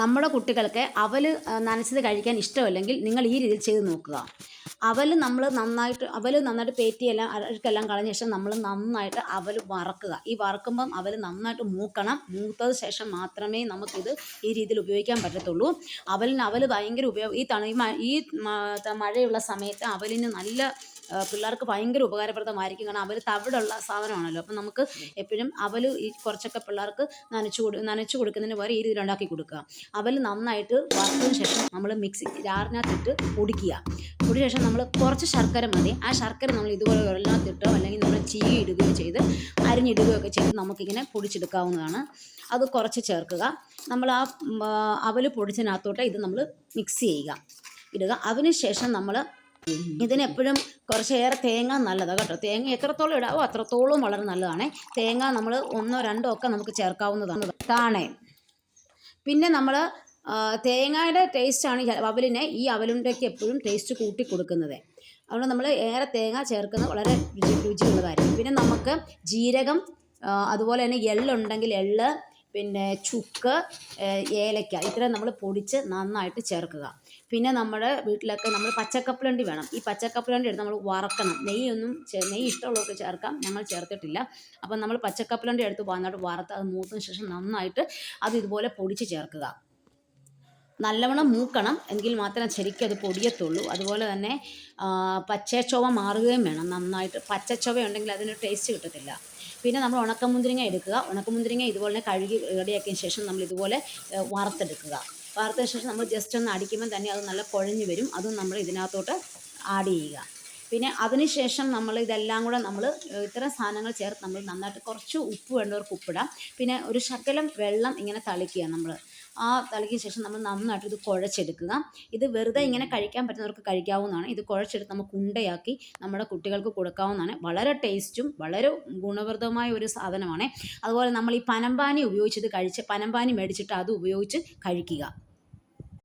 നമ്മുടെ കുട്ടികൾക്ക് അവൽ നനച്ചത് കഴിക്കാൻ ഇഷ്ടമല്ലെങ്കിൽ നിങ്ങൾ ഈ രീതിയിൽ ചെയ്ത് നോക്കുക. അവൽ നമ്മൾ നന്നായിട്ട് അവൽ നന്നായിട്ട് പേറ്റിയെല്ലാം അഴുക്കെല്ലാം കളഞ്ഞ ശേഷം നമ്മൾ നന്നായിട്ട് അവൽ വറക്കുക. ഈ വറക്കുമ്പം അവൽ നന്നായിട്ട് മൂക്കണം. മൂത്തത് ശേഷം മാത്രമേ നമുക്കിത് ഈ രീതിയിൽ ഉപയോഗിക്കാൻ പറ്റത്തുള്ളൂ. അവലിന് അവൽ ഭയങ്കര ഉപയോഗം ഈ തണു ഈ മഴയുള്ള സമയത്ത് അവലിന് നല്ല പിള്ളേർക്ക് ഭയങ്കര ഉപകാരപ്രദമായിരിക്കും. കാരണം അവൽ തവിടുള്ള സാധനമാണല്ലോ. അപ്പം നമുക്ക് എപ്പോഴും അവൽ ഈ കുറച്ചൊക്കെ പിള്ളേർക്ക് നനച്ചു കൊടു നനച്ചു കൊടുക്കുന്നതിന് പകരം ഈ രീതിയിൽ ഉണ്ടാക്കി കൊടുക്കുക. അവൽ നന്നായിട്ട് വറുത്തതിന് ശേഷം നമ്മൾ മിക്സി ജാറിനകത്തിട്ട് പൊടിക്കുക. പൊടിച്ച ശേഷം നമ്മൾ കുറച്ച് ശർക്കര മതി. ആ ശർക്കര നമ്മൾ ഇതുപോലെ വെള്ളത്തിട്ടോ അല്ലെങ്കിൽ നമ്മൾ ചീ ഇടുകയോ ചെയ്ത് അരിഞ്ഞിടുകയോ ഒക്കെ ചെയ്ത് നമുക്കിങ്ങനെ പൊടിച്ചെടുക്കാവുന്നതാണ്. അത് കുറച്ച് ചേർക്കുക. നമ്മൾ ആ അവൽ പൊടിച്ചതിനകത്തോട്ട് ഇത് നമ്മൾ മിക്സ് ചെയ്യുക. ഇടുക. അതിനുശേഷം നമ്മൾ ഇതിനെപ്പോഴും കുറച്ചേറെ തേങ്ങ നല്ലതാണ് കേട്ടോ. തേങ്ങ എത്രത്തോളം ഇടാവോ അത്രത്തോളം വളരെ നല്ലതാണ്. തേങ്ങ നമ്മൾ ഒന്നോ രണ്ടോ ഒക്കെ നമുക്ക് ചേർക്കാവുന്നതാണ്. താണേ. പിന്നെ നമ്മൾ തേങ്ങയുടെ ടേസ്റ്റാണ് അവലിനെ ഈ അവലുണ്ടയ്ക്ക് എപ്പോഴും ടേസ്റ്റ് കൂട്ടി കൊടുക്കുന്നത്. അതുകൊണ്ട് നമ്മൾ ഏറെ തേങ്ങ ചേർക്കുന്നത് വളരെ രുചി രുചിയുള്ളതായിരിക്കും പിന്നെ നമുക്ക് ജീരകം അതുപോലെ തന്നെ എള്ളുണ്ടെങ്കിൽ എള്ള് പിന്നെ ചുക്ക് ഏലക്ക ഇത്രയും നമ്മൾ പൊടിച്ച് നന്നായിട്ട് ചേർക്കുക. പിന്നെ നമ്മുടെ വീട്ടിലൊക്കെ നമ്മൾ പച്ചക്കപ്പലണ്ടി വേണം. ഈ പച്ചക്കപ്പലണ്ടി എടുത്ത് നമ്മൾ വറക്കണം. നെയ്യൊന്നും നെയ്യ് ഇഷ്ടമുള്ളവർക്ക് ചേർക്കാം. ഞങ്ങൾ ചേർത്തിട്ടില്ല. അപ്പം നമ്മൾ പച്ചക്കപ്പലണ്ടി എടുത്ത് നന്നായിട്ട് വറുത്ത് അത് മൂത്തതിന് ശേഷം നന്നായിട്ട് അത് ഇതുപോലെ പൊടിച്ച് ചേർക്കുക. നല്ലവണ്ണം മൂക്കണം എങ്കിൽ മാത്രമേ ശരിക്കും അത് പൊടിയത്തുള്ളൂ. അതുപോലെ തന്നെ പച്ചച്ചുവ മാറുകയും വേണം നന്നായിട്ട്. പച്ചച്ചുവ ഉണ്ടെങ്കിൽ അതിന് ടേസ്റ്റ് കിട്ടത്തില്ല. പിന്നെ നമ്മൾ ഉണക്കമുന്തിരിങ്ങ എടുക്കുക. ഉണക്കമുന്തിരിങ്ങ ഇതുപോലെ തന്നെ കഴുകി റെഡിയാക്കിയതിന് ശേഷം നമ്മൾ ഇതുപോലെ വറുത്തെടുക്കുക. വറുത്തതിന് ശേഷം നമ്മൾ ജസ്റ്റ് ഒന്ന് അടിക്കുമ്പോൾ തന്നെ അത് നല്ല കുഴഞ്ഞു വരും. അതും നമ്മൾ ഇതിനകത്തോട്ട് ആഡ് ചെയ്യുക. പിന്നെ അതിനുശേഷം നമ്മൾ ഇതെല്ലാം കൂടെ നമ്മൾ ഇത്തരം സാധനങ്ങൾ ചേർത്ത് നമ്മൾ നന്നായിട്ട് കുറച്ച് ഉപ്പ് വേണ്ടവർക്ക് ഉപ്പിടാം. പിന്നെ ഒരു ശകലം വെള്ളം ഇങ്ങനെ തളിക്കുക നമ്മൾ. ആ തളിക്കിയ ശേഷം നമ്മൾ നന്നായിട്ട് ഇത് കുഴച്ചെടുക്കുക. ഇത് വെറുതെ ഇങ്ങനെ കഴിക്കാൻ പറ്റുന്നവർക്ക് കഴിക്കാവുന്നതാണ്. ഇത് കുഴച്ചെടുത്ത് നമുക്ക് ഉണ്ടയാക്കി നമ്മുടെ കുട്ടികൾക്ക് കൊടുക്കാവുന്നതാണ്. വളരെ ടേസ്റ്റും വളരെ ഗുണപ്രദമായ ഒരു സാധനമാണ്. അതുപോലെ നമ്മൾ ഈ പനമ്പാനി ഉപയോഗിച്ചത് കഴിച്ച് പനമ്പാനി മേടിച്ചിട്ട് അത് ഉപയോഗിച്ച് കഴിക്കുക.